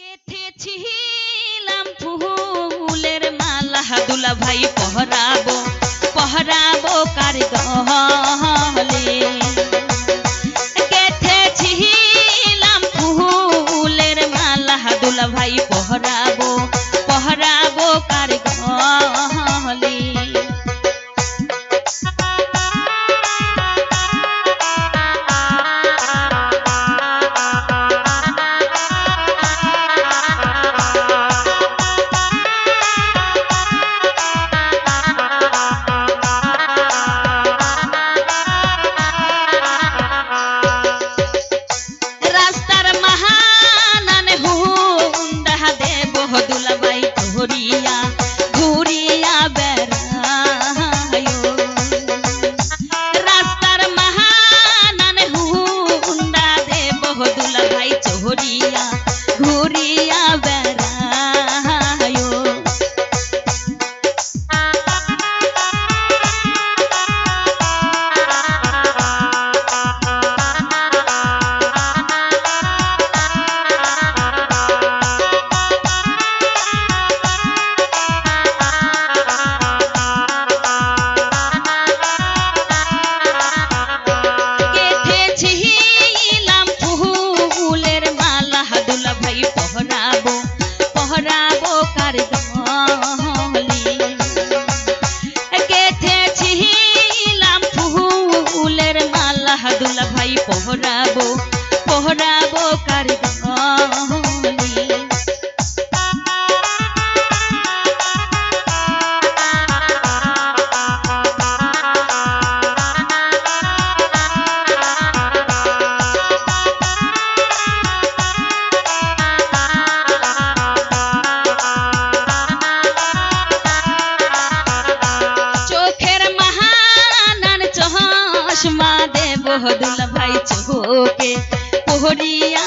গেথেছিলাম ফুলের মালা দুলা ভাই পহরাবো পহরাবো কার দহলে। করিয়া